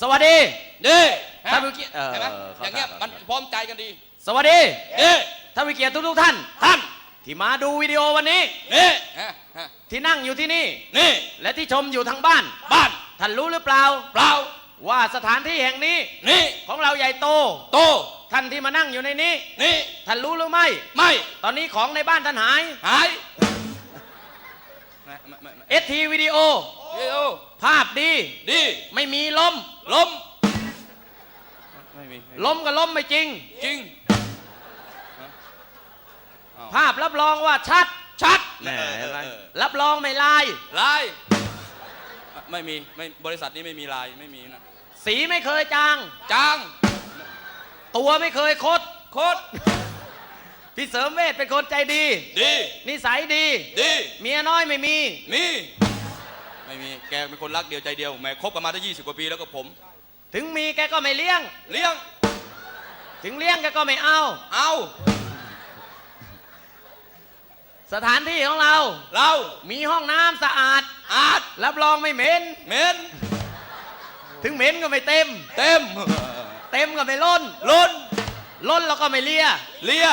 สวัสดี นี่ท่านผู้เกียรติเออเห็นไหมเข้าอย่างเงี้ยใจมันพร้อมใจกันดี สวัสดีนี่ ท่านผู้เกียรติทุกๆท่าน ท่าน ที่มาดูวิดีโอวันนี้ นี่ฮะฮะที่นั่งอยู่ที่นี่ นี่ และที่ชมอยู่ทางบ้าน บ้าน ท่านรู้หรือเปล่า เปล่า ว่าสถานที่แห่งนี้ นี่ ของเราใหญ่โต โต ท่านที่มานั่งอยู่ในนี้ นี่ ท่านรู้หรือไม่ ไม่ ตอนนี้ของในบ้านท่านหาย หายไม่ไม่ไม่ไม่ เอทีวิดีโอ เดี๋ยวภาพดี ดีไม่มีลมล้มไม่มีไม่มีลมกับลมไม่จริง จริง ภาพรับรองว่าชัด ชัดแหม่เออเห็นไหมเออ รับรองไม่ลาย ลายไม่มีไม่บริษัทนี้ไม่มีลายไม่มีนะสีไม่เคยจาง จาง ตัวไม่เคยคด โคตร พี่เสริมเวทเป็นคนใจดี ดี นิสัยดี ดี เมียน้อยไม่มี มี ไม่มี แกเป็นคนรักเดียวใจเดียวแหม่คบกันมาได้ยี่สิบกว่าปีแล้วก็ผม ถึงมีแกก็ไม่เลี้ยง เลี้ยง ถึงเลี้ยงแกก็ไม่เอา เอาสถานที่ของเรา เรามีห้องน้ำสะอาด อาดรับรองไม่เหม็น เหม็น ถึงเหม็นก็ไม่เต็ม เต็ม เต็มก็ไม่ล้น ล้น ล้นแล้วก็ไม่เลีย เลีย